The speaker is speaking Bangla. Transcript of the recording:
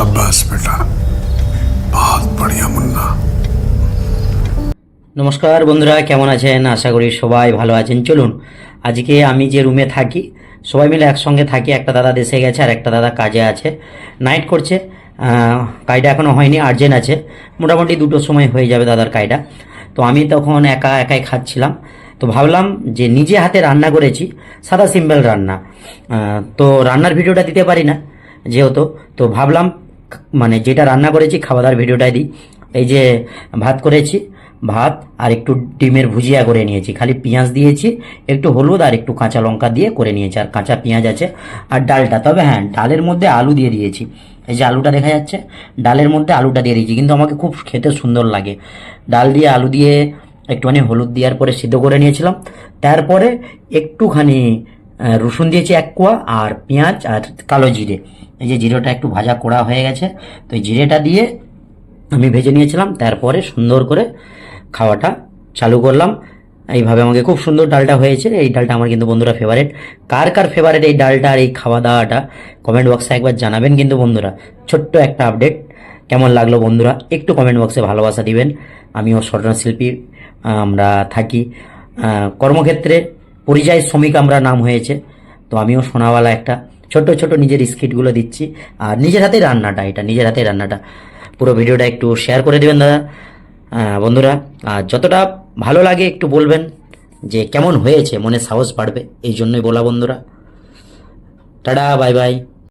সাব্বাস বেটা বহুত বড়িয়া মুন্না নমস্কার বন্ধুরা, কেমন আছেন? আশা করি সবাই ভালো আছেন। চলুন, আজকে আমি যে রুমে থাকি, সবাই মিলে একসঙ্গে থাকি, একটা দাদা দেশে গেছে আর একটা দাদা কাজে আছে। নাইট করছে কায়দা এখনও হয়নি আর্জেন্ট আছে। মোটামুটি দুটোর সময় হয়ে যাবে দাদার কায়দা তো আমি তখন একা, একাই খাচ্ছিলাম। তো ভাবলাম যে নিজে হাতে রান্না করেছি, সাদা সিম্পল রান্না। তো রান্নার ভিডিওটা দিতে পারি না, যেহেতু। তো ভাবলাম মানে যেটা রান্না করেছি খাওয়া দাওয়ার ভিডিওটাই দিই। এই যে ভাত করেছি, ভাত আর একটু ডিমের ভুজিয়া করে নিয়েছি। খালি পেঁয়াজ দিয়েছি, একটু হলুদ আর একটু কাঁচা লঙ্কা দিয়ে করে নিয়েছি, আর কাঁচা পেঁয়াজ আছে আর ডালটা। তবে হ্যাঁ ডালের মধ্যে আলু দিয়ে দিয়েছি। এই যে আলুটা দেখা যাচ্ছে, ডালের মধ্যে আলুটা দিয়ে দিয়েছি, কিন্তু আমাকে খুব খেতে সুন্দর লাগে। ডাল দিয়ে আলু দিয়ে একটুখানি হলুদ দেওয়ার পরে সিদ্ধ করে নিয়েছিলাম। তারপরে একটুখানি রসুন দিয়েছি এক কোয়া আর পেঁয়াজ আর কালো জিরে। এই যে জিরেটা একটু ভাজা করা হয়ে গেছে, তো এই জিরেটা দিয়ে আমি ভেজে নিয়েছিলাম, তারপরে সুন্দর করে খাওয়াটা চালু করলাম। এইভাবে আমাকে খুব সুন্দর ডালটা হয়েছে। এই ডালটা আমার কিন্তু বন্ধুরা ফেভারিট কার কার ফেভারিট এই ডালটা আর এই খাওয়া দাওয়াটা কমেন্ট বক্সে একবার জানাবেন কিন্তু বন্ধুরা। ছোট্ট একটা আপডেট কেমন লাগল বন্ধুরা? একটু কমেন্ট বক্সে ভালোবাসা দিবেন। আমিও স্বর্ণশিল্পী আমরা থাকি। কর্মক্ষেত্রে পরিযায়ী শ্রমিক আমরা নাম হয়েছে। তো আমিও সোনাওয়ালা একটা। ছোট ছোট নিজের স্কিটগুলো দিচ্ছি। আর নিজের হাতে রান্নাটা, এটা নিজের হাতে রান্নাটা। পুরো ভিডিওটা একটু শেয়ার করে দেবেন দাদা। বন্ধুরা, আর যতটা ভালো লাগে একটু বলবেন যে কেমন হয়েছে, মনে সাহস বাড়বে, এই জন্যই বলা বন্ধুরা। Tata bye bye